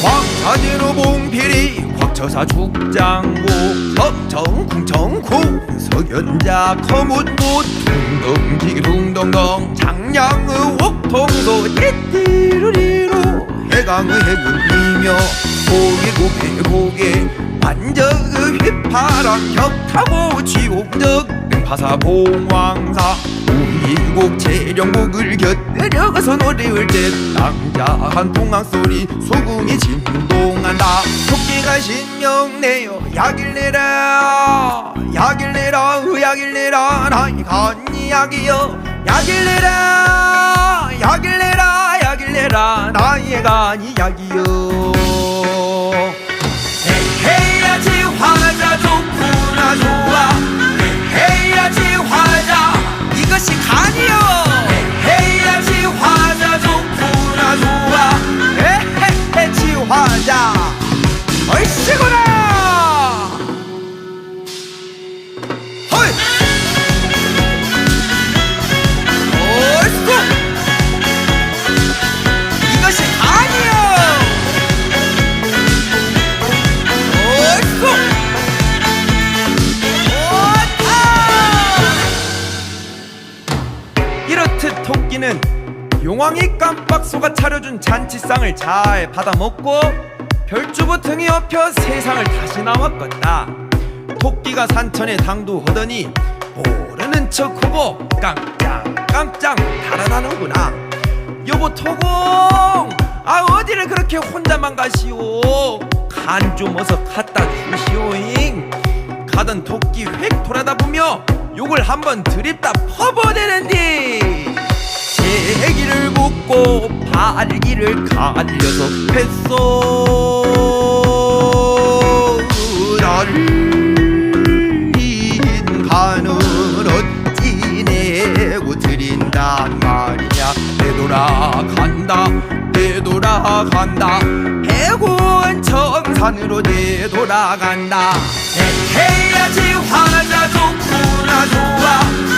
사제로 봉필이 곽처사 죽장고 석정쿵정쿵 석연자 거뭇못 둥덩지 둥덩덩 장량의 옥 통도 띠띠루리로 해강의 해금이며 고개 고개 고개 완적의 휘파람 격타고 지옥적 파사 봉황사 우이곡 재령곡을 곁들여가서 노래할 때 낭자 한 통항 소리 소궁이 진동한다 토끼가 신명 내어. 약일 내라 약일 내라 약일 내라. 나이가 이야기여. 약일 내라 약일 내라 약일 내라. 나이가 이야기여 화자 얼씨구나! 헐! 얼쑤 이것이 간이요! 얼쑤 이렇듯 토끼는 용왕이 깜빡소가 차려준 잔치상을 잘 받아먹고 별주부 등이 엎여 세상을 다시 나왔건다. 토끼가 산천에 당도하더니 모르는 척 후보 깡짱깡짱 달아나는구나. 여보 토공! 아 어디를 그렇게 혼자만 가시오? 간 좀 어서 갖다 주시오잉. 가던 토끼 획 돌아다 보며 욕을 한번 드립다 퍼버대는디 발기를 갈려서 했소 날린 간을 어찌 내고 드린단 말이냐. 되돌아간다 되돌아간다. 해군 청산으로 되돌아간다. 해야지 화자 좋구나 좋아